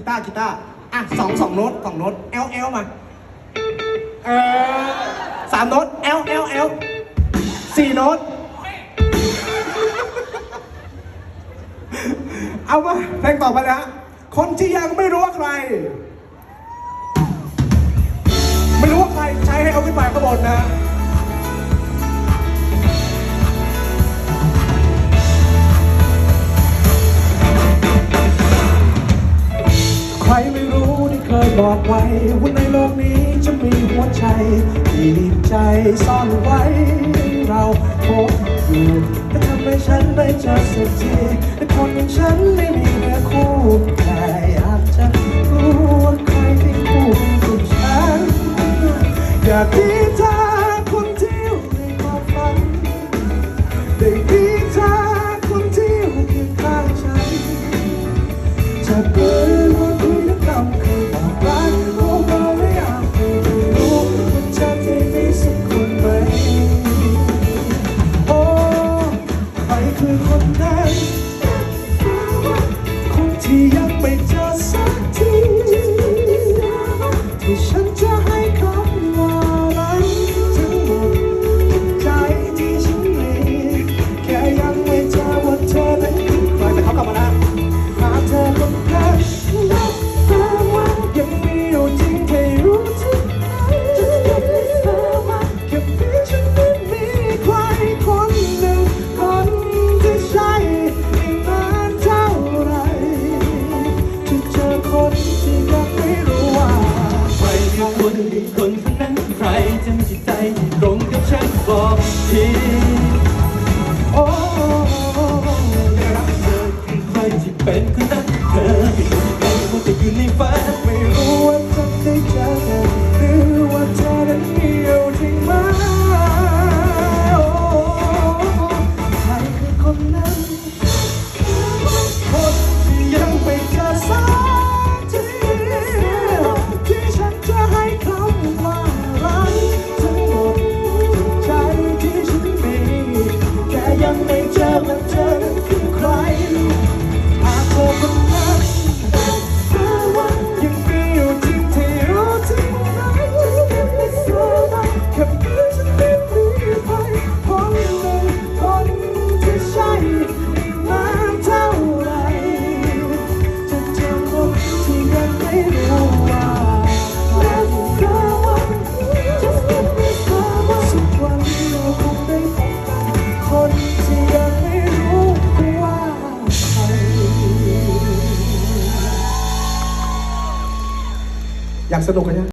ีตาร์กีตาร์อะสองสองโน้ตสองโน้ต L L มาเออสามโน้ต L L L สี่โน้ตเอามาเพลงต่อไปนะฮะคนที่ยังไม่รู้ว่าใคร ไม่รู้ว่าใครใช้ให้เอาขึ้นไปข้างบนนะฮะ บอกไว้ว่าในโลกนี้จะมีหัวใจที่ใจซ่อนไว้ เราพบอยู่แต่ทำให้ฉันได้เจอสักทีแต่คนอย่างฉันไม่มีเนื้อคู่แต่อยากจะรู้ว่าใครที่คู่กับฉันอยากที่ คือคนนั้นคนที่ คนคนนั้นใครจะมีจิตใจตรงกับฉันบอกทีโอ้เธอคือใครที่เป็นคนนั้นเธอไม่รู้ยังไงว่าจะอยู่ในฝันไม่รู้ว่าจะได้เจอกันหรือ อยากสนุกกันยัง